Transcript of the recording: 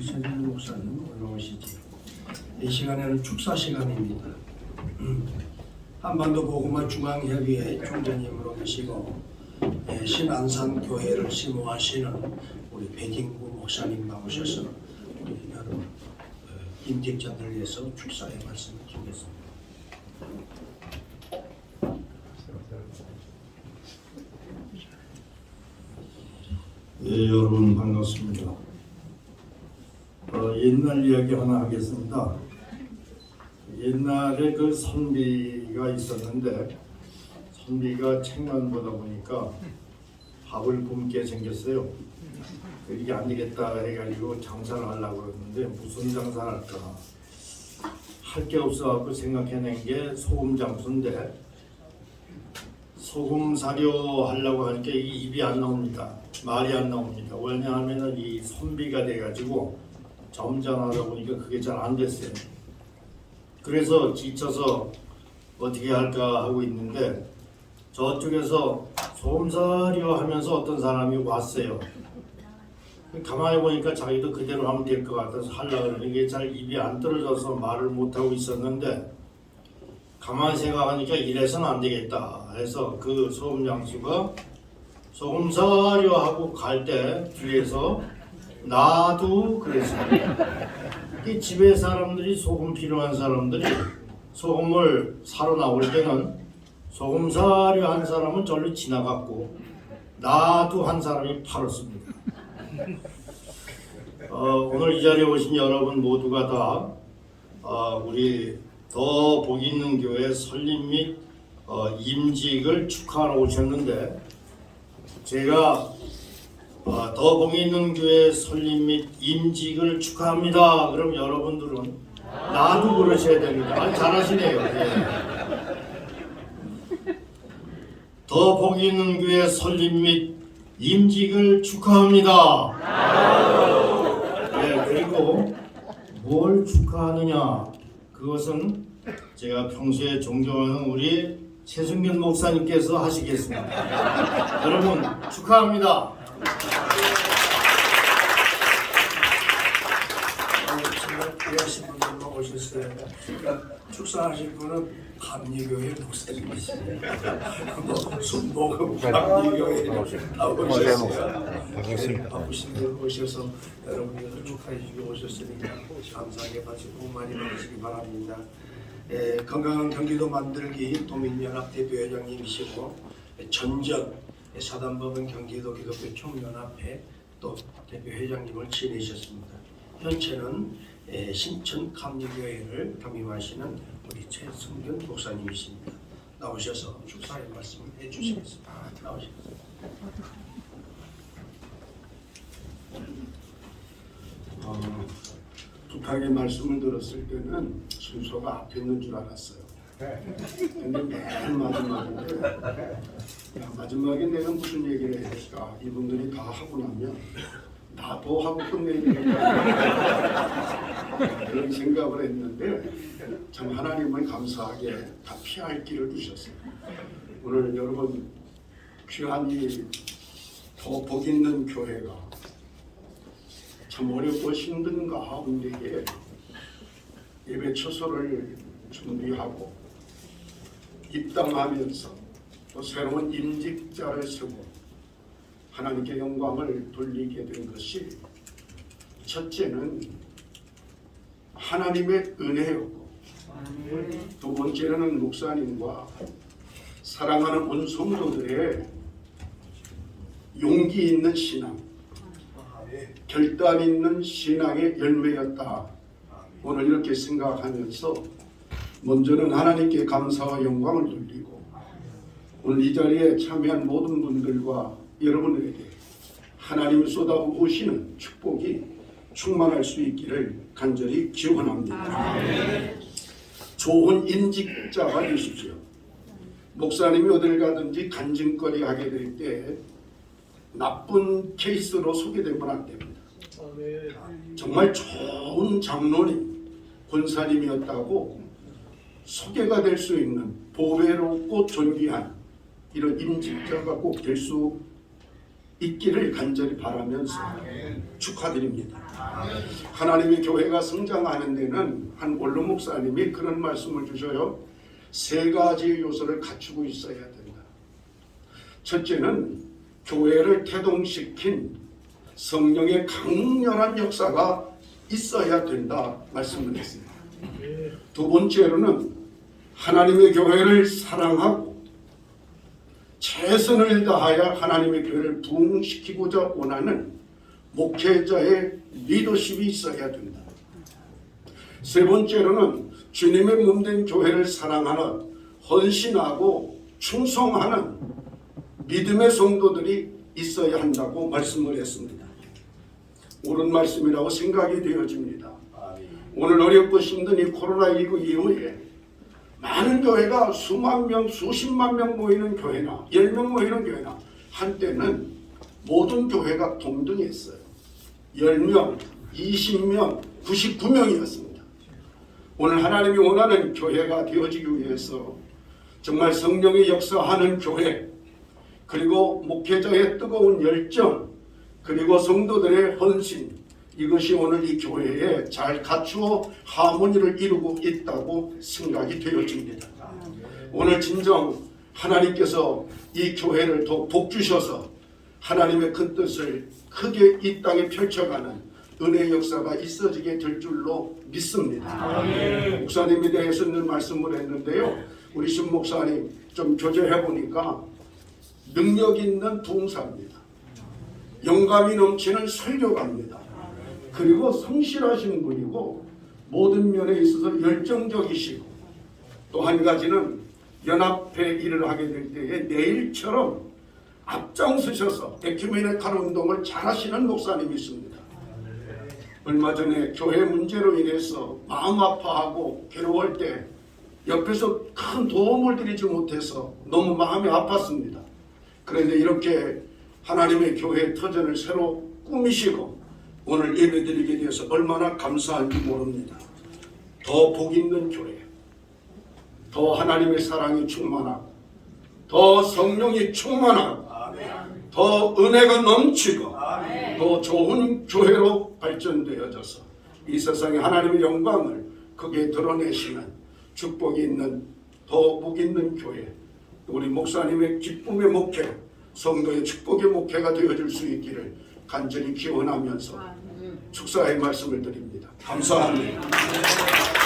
우리 최준 목사님 올라오시지. 이 시간에는 축사 시간입니다. 한반도 고구마 중앙협의회 총재님으로 계시고 예, 신안산 교회를 심호하시는 우리 배진구 목사님 나오셔서 우리 여러분 어, 임직자들 위해서 축사의 말씀을 드리겠습니다. 예, 여러분 반갑습니다. 어, 옛날 이야기 하나 하겠습니다. 옛날에 그 선비가 있었는데 선비가 책만 보다 보니까 밥을 굶게 생겼어요. 그 이게 안 되겠다 해가지고 장사를 하려고 그러는데 무슨 장사를 할까 할 게 없어갖고 생각해낸 게 소금 장수인데 소금 사료 하려고 하니까 이 입이 안 나옵니다. 말이 안 나옵니다. 왜냐하면 이 선비가 돼가지고 점잖하다 보니까 그게 잘 안 됐어요. 그래서 지쳐서 어떻게 할까 하고 있는데 저쪽에서 소금 사료 하면서 어떤 사람이 왔어요. 가만히 보니까 자기도 그대로 하면 될 것 같아서 하려고 그러는데 이게 잘 입이 안 떨어져서 말을 못하고 있었는데 가만히 생각하니까 이래서는 안 되겠다 해서 그 소금 장수가 소금 사려 하고 갈 때 뒤에서 나도 그랬습니다. 이 집에 사람들이 소금 필요한 사람들이 소금을 사러 나올 때는 소금 사려 한 사람은 절로 지나갔고 나도 한 사람이 팔았습니다. 어, 오늘 이 자리에 오신 여러분 모두가 다 어, 우리 더복 있는 교회 설립 및 어, 임직을 축하하러 오셨는데 제가 어, 더복 있는 교회 설립 및 임직을 축하합니다. 그럼 여러분들은 나도 그러셔야 됩니다. 아, 잘하시네요. 예. 더복 있는 교회 설립 및 임직을 축하합니다. 네, 그리고 뭘 축하하느냐? 그것은 제가 평소에 존경하는 우리 최승균 목사님께서 하시겠습니다. 여러분 축하합니다. 오셨어요. 축사하실 분은 감리교회 목사님이시네요. 뭐 순복음 감리교회 나오셨어요. 반갑습니다. 바쁘신 분 오셔서 여러분들 축하해 주시고 오셨으니까 감사하게 받으시고 많이 받으시기 바랍니다. 에, 건강한 경기도 만들기 도민연합 대표회장님이시고 전전 사단법인 경기도 기독교 총연합회 또 대표회장님을 지내셨습니다. 현재는 에, 신천 감리교회를 담임하시는 우리 최승균 목사님이십니다. 나오셔서 축사의 말씀을 해주시겠습니다. 나오시겠습니다. 어, 부탁의 말씀을 들었을 때는 순서가 앞에 있는 줄 알았어요. 야, 마지막에 내가 무슨 얘기를 했을까? 이분들이 다 하고 나면 나도 하고 끝내야 되겠다 그런 생각을 했는데 참 하나님은 감사하게 다 피할 길을 주셨어요. 오늘 여러분 귀한 이더복 있는 교회가 참 어렵고 힘든 가 운데에 예배 처소를 준비하고 입당하면서 또 새로운 임직자를 세고 하나님께 영광을 돌리게 된 것이 첫째는 하나님의 은혜였고 두 번째는 목사님과 사랑하는 온 성도들의 용기 있는 신앙 결단 있는 신앙의 열매였다. 오늘 이렇게 생각하면서 먼저는 하나님께 감사와 영광을 돌리고 오늘 이 자리에 참여한 모든 분들과 여러분에게 하나님을 쏟아부으시는 축복이 충만할 수 있기를 간절히 기원합니다. 좋은 인직자가 되십시오. 목사님이 어딜 가든지 간증거리 하게 될 때 나쁜 케이스로 소개되면 안 됩니다. 정말 좋은 장로님, 권사님이었다고 소개가 될 수 있는 보배롭고 존귀한 이런 임직자가 꼭 될 수 있기를 간절히 바라면서 축하드립니다. 하나님의 교회가 성장하는 데는 한 원로 목사님이 그런 말씀을 주셔요. 세 가지 요소를 갖추고 있어야 된다. 첫째는 교회를 태동시킨 성령의 강렬한 역사가 있어야 된다 말씀을 했습니다. 두 번째로는 하나님의 교회를 사랑하고 최선을 다하여 하나님의 교회를 부흥시키고자 원하는 목회자의 리더십이 있어야 된다. 세 번째로는 주님의 몸된 교회를 사랑하는 헌신하고 충성하는 믿음의 성도들이 있어야 한다고 말씀을 했습니다. 옳은 말씀이라고 생각이 되어집니다. 오늘 어렵고 힘든 이 코로나19 이후에 많은 교회가 수만 명, 수십만 명 모이는 교회나 열 명 모이는 교회나 한때는 모든 교회가 동등했어요. 10명, 20명, 99명이었습니다. 오늘 하나님이 원하는 교회가 되어지기 위해서 정말 성령의 역사하는 교회 그리고 목회자의 뜨거운 열정 그리고 성도들의 헌신 이것이 오늘 이 교회에 잘 갖추어 하모니를 이루고 있다고 생각이 되어집니다. 오늘 진정 하나님께서 이 교회를 더 복주셔서 하나님의 큰 뜻을 크게 이 땅에 펼쳐가는 은혜 역사가 있어지게 될 줄로 믿습니다. 목사님에 대해서 는 말씀을 했는데요. 우리 신 목사님 좀 교제해 보니까 능력 있는 부흥사입니다. 영감이 넘치는 설교가입니다. 그리고 성실하신 분이고 모든 면에 있어서 열정적이시고 또 한 가지는 연합회 일을 하게 될 때에 내일처럼 앞장서셔서 에큐메니칼 운동을 잘하시는 목사님이 있습니다. 얼마 전에 교회 문제로 인해서 마음 아파하고 괴로울 때 옆에서 큰 도움을 드리지 못해서 너무 마음이 아팠습니다. 그런데 이렇게 하나님의 교회 터전을 새로 꾸미시고 오늘 예배드리게 되어서 얼마나 감사한지 모릅니다. 더 복 있는 교회, 더 하나님의 사랑이 충만하고, 더 성령이 충만하고, 더 은혜가 넘치고, 더 좋은 교회로 발전되어져서 이 세상에 하나님의 영광을 크게 드러내시는 축복이 있는 더 복 있는 교회, 우리 목사님의 기쁨의 목회, 성도의 축복의 목회가 되어줄 수 있기를 간절히 기원하면서 축사의 말씀을 드립니다. 감사합니다.